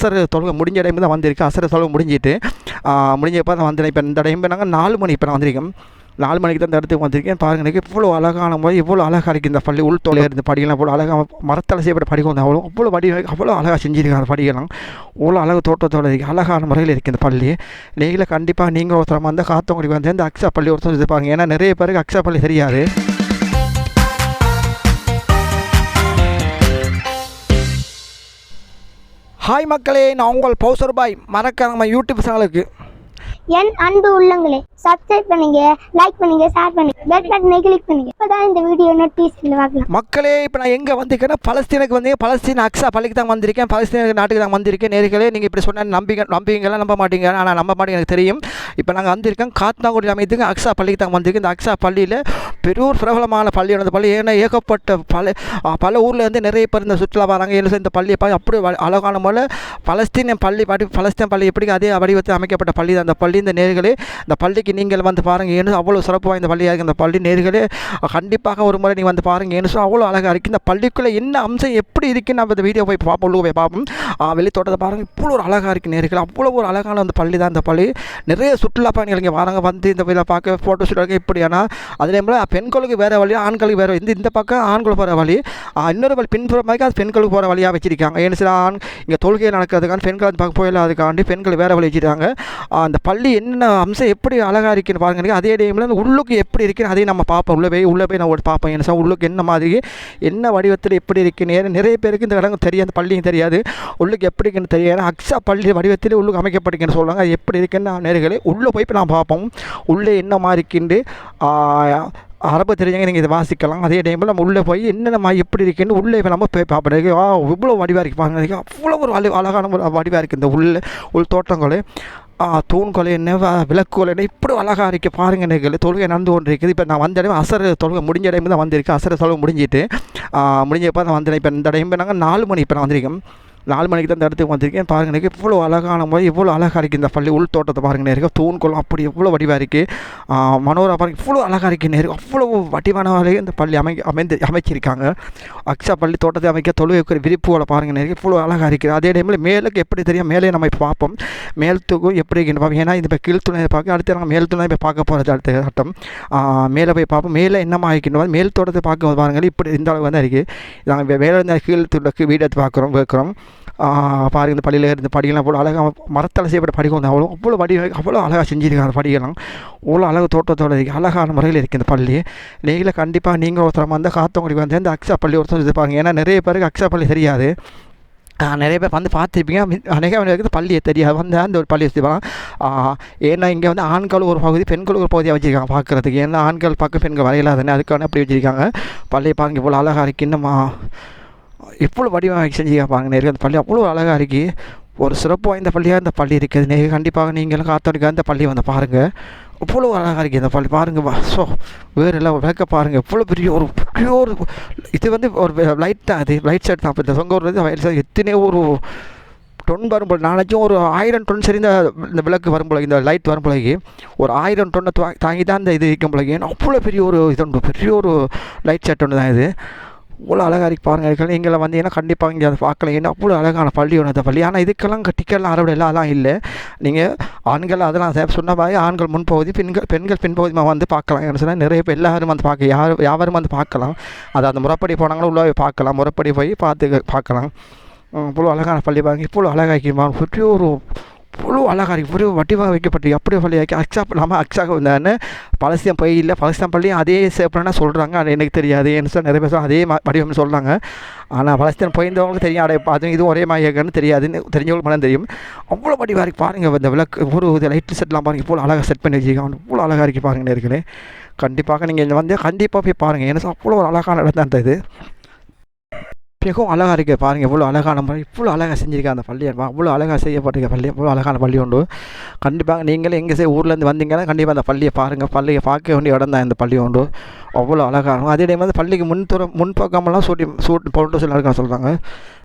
அசர தொழுகை முடிஞ்ச டைம் தான் வந்திருக்கு. அசர தொழுகை முடிஞ்சிட்டு முடிஞ்சப்போ தான் வந்தேன் இப்போ இந்த டைம் நாங்கள் நாலு மணி இப்போ நான் வந்திருக்கேன். நாலு மணிக்கு தான் இந்த இடத்துக்கு வந்திருக்கேன். பாருங்க எனக்கு இவ்வளோ அழகான முறை இவ்வளோ அழகாக இருக்குது இந்த பள்ளி உள் தொலை இருந்து படிக்கலாம் இவ்வளோ அழகாக மரத்தால் செய்யப்பட்ட படிகள் வந்து அவ்வளோ அவ்வளோ வடி அவ்வளோ அழகாக செஞ்சுருக்காங்க அந்த படிகள்லாம் அவ்வளோ அழகு தோட்டத்தோட இருக்குது அழகான முறையில் இருக்குது இந்த பள்ளி. நீங்களே கண்டிப்பாக நீங்கள் ஒருத்தரமாக வந்து காத்தவங்களுக்கு வந்து இந்த அக்ஸா பள்ளி ஒருத்தர் இது பாருங்க. ஏன்னா நிறைய பேருக்கு அக்ஸா பள்ளி தெரியாது. ஹாய் மக்களே நான் உங்கள் பௌசர் பாய் மறக்காம நம்ம யூடியூப் சேனலுக்கு என் அன்பு உள்ளங்களே. சப்ஸ்கிரைப் பண்ணுங்க லைக் பண்ணுங்க ஷேர் பண்ணுங்க பெல் பட்டனை கிளிக் பண்ணுங்க. இப்பதான் இந்த வீடியோ நோட்டீஸ்ல பார்க்கலாம் மக்களே இப்போ நான் எங்கே வந்திருக்கேன்னா பலஸ்தீனுக்கு வந்து பலஸ்தீன் அக்ஸா பள்ளிக்கு தான் வந்திருக்கேன். பலஸ்தீன நாட்டுக்கு தான் வந்திருக்கேன். நேர்களே நீங்கள் இப்படி சொன்ன நம்பிக்கை நம்பிக்கைலாம் நம்ப மாட்டீங்க. ஆனால் நம்ப மாட்டேங்க எனக்கு தெரியும். இப்போ நாங்கள் வந்திருக்கோம் காத்தாங்குடி அமைத்துக்கு அக்ஸா பள்ளிக்கு தான் வந்திருக்கேன். இந்த அக்ஸா பள்ளியில் பெரூர் பிரபலமான பள்ளி அந்த பள்ளி ஏன்னா ஏகப்பட்ட பல பல ஊரில் இருந்து நிறைய பேர் இந்த சுற்றுலா வராங்க. என்ன இந்த பள்ளியை பார்த்து அப்படி அழகான போல் பலஸ்தீன பள்ளி பாட்டி பலஸ்தீன் பள்ளி எப்படி அதே வடிவத்தில் அமைக்கப்பட்ட பள்ளி தான். அந்த பள்ளி இந்த நேர்களே இந்த பள்ளிக்கு நீங்கள் வந்து பாருங்கள் ஏன்னு அவ்வளோ சிறப்பு வாய்ந்த பள்ளியாக இருக்குது இந்த பள்ளி நேர்களே கண்டிப்பாக ஒரு முறை நீங்கள் வந்து பாருங்கள் ஏன்னு அவ்வளோ அழகாக இருக்குது இந்த பள்ளிக்குள்ளே என்ன அம்சம் எப்படி இருக்குன்னு நம்ம இந்த வீடியோ போய் பார்ப்போம் உள்ளே போய் பார்ப்போம் வெளித்தோட்டத்தை வெளி தோட்டத்தை பாருங்கள் இவ்வளோ ஒரு அழகாக இருக்குது நேர்கள் அவ்வளோ ஒரு அழகான அந்த பள்ளி தான் இந்த பள்ளி. நிறைய சுற்றுலா பயணிகள் இங்கே வராங்க வந்து இந்த இதில் பார்க்க ஃபோட்டோ ஷூட் இப்படி ஆனால் அதே மாதிரி பெண்களுக்கு வேறு வழி ஆண்களுக்கு வேறு இந்த இந்த பக்கம் ஆண்கள் போகிற வழி இன்னொரு வழி பின்புறம் மாதிரி அது பெண்களுக்கு போகிற வழியாக வச்சிருக்காங்க. ஏன்னு சில ஆண் இங்கே தொழுகை நடக்கிறதுக்கான பெண்கள் அந்த பக்கம் போயிடலாதுக்காண்டி பெண்கள் வேறு வழி வச்சுருக்காங்க. அந்த பள்ளி என்ன அம்சம் எப்படி அழகாக அழகாக இருக்குன்னு பாருங்க. அதே டைமில் அந்த உள்ளுக்கு எப்படி இருக்குன்னு அதையும் நம்ம பார்ப்போம். உள்ளே போய் உள்ளே போய் நான் ஒரு பார்ப்பேன். என்ன சார் உள்ளுக்கு என்ன மாதிரி என்ன வடிவத்தில் எப்படி இருக்குன்னு? ஏன்னா நிறைய பேருக்கு இந்த இடம் தெரியாது அந்த பள்ளியும் தெரியாது. உள்ளுக்கு எப்படி இருக்குன்னு தெரியாது. அக்ஸா பள்ளி வடிவத்தில் உள்ளுக்கு அமைக்கப்பட்டிருக்குன்னு சொல்லுவாங்க. அது எப்படி இருக்குன்னு நேர்களை உள்ளே போய் நான் பார்ப்போம். உள்ளே என்ன மாதிரி இருக்குன்னு அரபு தெரிஞ்சவங்க நீங்கள் இதை வாசிக்கலாம். அதே டைமில் நம்ம உள்ளே போய் என்னென்ன எப்படி இருக்குன்னு உள்ளே இப்போ நம்ம போய் பார்ப்போம். இவ்வளோ வடிவாக இருக்கு பாருங்க. அவ்வளோ ஒரு அழகான ஒரு வடிவாக இருக்குது இந்த உள்ள உள் தோட்டங்களே ஆ, என்ன விளக்குகள் என்ன இப்படி அழகாக இருக்குது பாருங்க நிகழ் தொழுகை நடந்து கொண்டு இருக்குது இப்போ நான் வந்த இடம் அசர தொழுகை முடிஞ்ச டைம் தான் வந்திருக்கு. அசர தொழுகை முடிஞ்சிட்டு முடிஞ்சப்போ நான் வந்தேன். இப்போ இந்த டைம் நாங்கள் நாலு மணி இப்போ நான் வந்திருக்கேன். நாலு மணிக்கு தான் இந்த இடத்துக்கு வந்திருக்கேன். பாருங்க எனக்கு இவ்வளோ அழகான முறை இவ்வளோ அழகாக இருக்குது இந்த பள்ளி உள் தோட்டத்தை பாருங்க நேருக்கு தூண்கள் அப்படி எவ்வளோ வடிவாக இருக்குது மனோரா பாருங்க இவ்வளோ அழகாக இருக்குது நேருக்கு அவ்வளோ வடிவான வகையில் இந்த பள்ளி அமை அமைந்து அமைச்சிருக்காங்க. அக்ஷா பள்ளி தோட்டத்தை அமைக்க தொழுகைக்கு விரிப்புகளை பாருங்க நேருக்கு இவ்வளோ அழகாக இருக்குது அதே டைமில் மேலுக்கு எப்படி தெரியும் மேலே நம்ம இப்போ பார்ப்போம். மேல் தூக்கும் எப்படி இருக்குன்னு பார்ப்போம் ஏன்னா இந்த இப்போ கீழ்த்துணை பார்க்க அடுத்து நாங்கள் மேல் துணை போய் பார்க்க போகிறது அடுத்த கட்டம். மேலே போய் பார்ப்போம். மேலே என்னமா இருக்குன்னு மேல் தோட்டத்தை பார்க்கும்போது பாருங்கள் இப்படி இந்த அளவு தான் இருக்குது நாங்கள் வேலை இருந்த கீழ் வீடு எடுத்து பார்க்குறோம். வைக்கிறோம் பாருங்கள் இந்த படியில் இருந்து படிகள்லாம் அவ்வளோ அழகாக மரத்தால் செய்யப்பட்ட படிகள் வந்து அவ்வளோ அவ்வளோ வடி அவ்வளோ அழகாக செஞ்சுருக்காங்க அந்த படிகள்லாம் அவ்வளோ அழகு தோட்டத்தோட இருக்குது அழகான முறையில் இருக்குது இந்த பள்ளி. நீங்களே கண்டிப்பாக நீங்கள் ஒருத்தரமாக வந்து காத்தவங்களுக்கு வந்து இந்த அக்ஸா பள்ளி ஒருத்தர் இருப்பாங்க ஏன்னா நிறைய பேருக்கு அக்ஸா பள்ளி தெரியாது. நிறைய பேர் வந்து பார்த்துருப்பீங்க. அநேக இருக்குது பள்ளியை தெரியாது. வந்து அந்த ஒரு பள்ளி வச்சுருப்பாங்க ஏன்னா இங்கே வந்து ஆண்கள் ஒரு பகுதி பெண்கள் ஒரு பகுதியாக வச்சுருக்காங்க பார்க்குறதுக்கு. ஏன்னா ஆண்கள் பக்கம் பெண்கள் வரையிலாதுன்னு அதுக்கான அப்படி வச்சுருக்காங்க. பள்ளியை பாருங்க இவ்வளோ அழகாக இருக்குது இன்னும் எவ்வளோ வடிவமைப்பு செஞ்சு பாருங்க நேருக்கு அந்த பள்ளி அவ்வளோ அழகாக இருக்குது ஒரு சிறப்பு வாய்ந்த பள்ளியாக இந்த பள்ளி இருக்குது. நீங்கள் கண்டிப்பாக நீங்களும் காத்தோடிக்க அந்த பள்ளியை வந்து பாருங்கள் அவ்வளோ அழகாக இருக்குது இந்த பள்ளி. பாருங்கள் வா ஸோ வேறு எல்லாம் விளக்க பாருங்கள் எவ்வளோ பெரிய ஒரு பெரிய ஒரு இது வந்து ஒரு லைட் தான் அது. லைட் செட் தான். இந்த சொங்க ஒரு வயல் சார் எத்தனையோ ஒரு டொன் வரும்போது நாளைக்கும் ஒரு ஆயிரம் டொன் சரி இந்த இந்த விளக்கு வரும்போது இந்த லைட் வரும்போது ஒரு ஆயிரம் டொன்னை தா தாங்கி தான் இந்த இது விற்கும் பிள்ளைங்க அவ்வளோ பெரிய ஒரு இது உண்டு. பெரிய ஒரு லைட் செட் ஒன்று தான் இது. அவ்வளோ அழகாக இருக்கு பாருங்கள் எங்களை இங்கே வந்தீங்கன்னா கண்டிப்பாக இங்கே அதை பார்க்கலாம் ஏன்னா அவ்வளோ அழகான பள்ளி ஒன்று அந்த பள்ளி. ஆனால் இதுக்கெல்லாம் டிக்கெட்லாம் அறுவடை அதெல்லாம் இல்லை. நீங்கள் ஆண்கள் அதெல்லாம் சே- சொன்ன மாதிரி ஆண்கள் முன்பகுதி பெண்கள் பெண்கள் பின்பகுதிமா வந்து பார்க்கலாம். என்ன சொன்னால் நிறைய பேர் எல்லாரும் வந்து பார்க்க யார் யாரும் வந்து பார்க்கலாம். அது அந்த முறைப்படி போனாங்களோ உள்ளே போய் பார்க்கலாம். முறைப்படி போய் பார்த்து பார்க்கலாம். இவ்வளோ அழகான பள்ளி பாருங்கள் இவ்வளோ அழகாக சுற்றி ஒரு இவ்வளோ அழகாக இருக்கு பெரிய வட்டிவாக வைக்கப்பட்டு அப்படியே பள்ளி ஆக்கி அக்ஸா இல்லாமல் அக்ஸாக வந்தான்னு பழசியம் போய் இல்லை பழசியம் பள்ளியும் அதே சேப்பனா சொல்கிறாங்க அது எனக்கு தெரியாது. என்ன சொன்னா நிறைய பேர் அதே மா- வடிவம்னு சொல்கிறாங்க ஆனால் பலஸ்தீன் போயிருந்தவங்களுக்கு தெரியும். அடைய அதுவும் இதுவும் ஒரே மாதிரியாகன்னு தெரியாதுன்னு தெரிஞ்சவங்களுக்கு மனம் தெரியும். அவ்வளோ வடிவாக இருக்குது பாருங்கள் இந்த விளக்கு ஒரு இது லைட்டு செட்லாம் பாருங்கள் இவ்வளோ அழகாக செட் பண்ணி வச்சுருக்காங்க. இவ்வளோ அழகாக இருக்குது பாருங்க நேர்களே கண்டிப்பாக நீங்கள் இங்கே வந்து கண்டிப்பாக போய் பாருங்கள் ஏன்னா அவ்வளோ ஒரு அழகான இடம் தான் இது. மிகவும் அழகாக இருக்குது பாருங்கள் இவ்வளோ அழகான முறை இவ்வளோ அழகாக செஞ்சுருக்காங்க அந்த பள்ளியை அவ்வளோ அழகாக செய்யப்பட்டிருக்க பள்ளி இவ்வளோ அழகான பள்ளி உண்டு. கண்டிப்பாக நீங்களே எங்கே சே ஊர்லேருந்து வந்தீங்கன்னா கண்டிப்பாக அந்த பள்ளியை பாருங்கள் பள்ளியை பார்க்க வேண்டிய இடம் தான் இந்த பள்ளி உண்டு. அவ்வளோ அழகாக இருக்கும். அதே டைம் வந்து பள்ளிக்கு முன்புறம் முன்பக்கமெல்லாம் சூட்டி சூட் போட்டு சொல்லி சொல்கிறாங்க